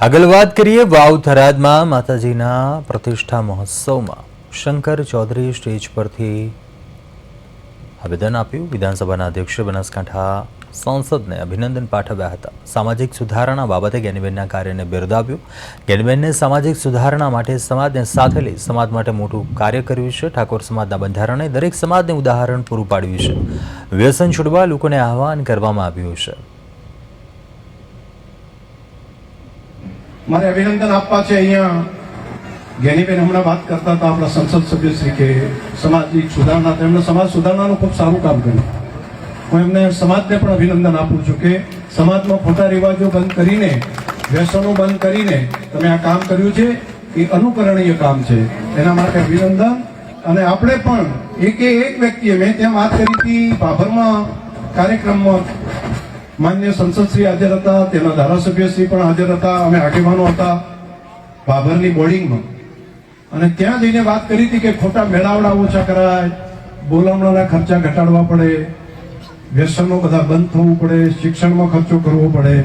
આગળ વાત કરીએ વાવ થરાદમાં માતાજીના પ્રતિષ્ઠા મહોત્સવમાં. શંકર ચૌધરી સ્ટેજ પરથી આવેદન આપ્યું. વિધાનસભાના અધ્યક્ષ બનાસકાંઠા સાંસદને અભિનંદન પાઠવ્યા હતા. સામાજિક સુધારણા બાબતે જ્ઞાનીબેનના કાર્યને બિરદાવ્યું જ્ઞાનીબેનને સામાજિક સુધારણા માટે સમાજને સાથે લઈ સમાજ માટે મોટું કાર્ય કર્યું છે. ઠાકોર સમાજના બંધારણે દરેક સમાજને ઉદાહરણ પૂરું પાડ્યું છે. વ્યસન છોડવા લોકોને આહવાન કરવામાં આવ્યું છે. મારે અભિનંદન આપવા છે અહીંયા. જ્ઞાનીબેન હમણાં વાત કરતા હતા આપણા સંસદ સભ્ય શ્રી કે સમાજની સુધારણા, તેમણે સમાજ સુધારણાનું ખૂબ સારું કામ કર્યું. હું એમને સમાજને પણ અભિનંદન આપું છું કે સમાજમાં ખોટા રિવાજો બંધ કરીને, વ્યસનો બંધ કરીને તમે આ કામ કર્યું છે. એ અનુકરણીય કામ છે. એના માટે અભિનંદન. અને આપણે પણ એકે એક વ્યક્તિએ, મેં ત્યાં વાત કરી હતી ભાભરમાં કાર્યક્રમમાં માન્ય સંસદશ્રી હાજર હતા, તેના ધારાસભ્યશ્રી પણ હાજર હતા, અમે આગેવાનો હતા બાબરની બોર્ડિંગમાં. અને ત્યાં જઈને વાત કરી હતી કે ખોટા મેળાવડા ઓછા કરાય બોલામણાના ખર્ચા ઘટાડવા પડે, વ્યસનો બધા બંધ થવું પડે, શિક્ષણમાં ખર્ચો કરવો પડે.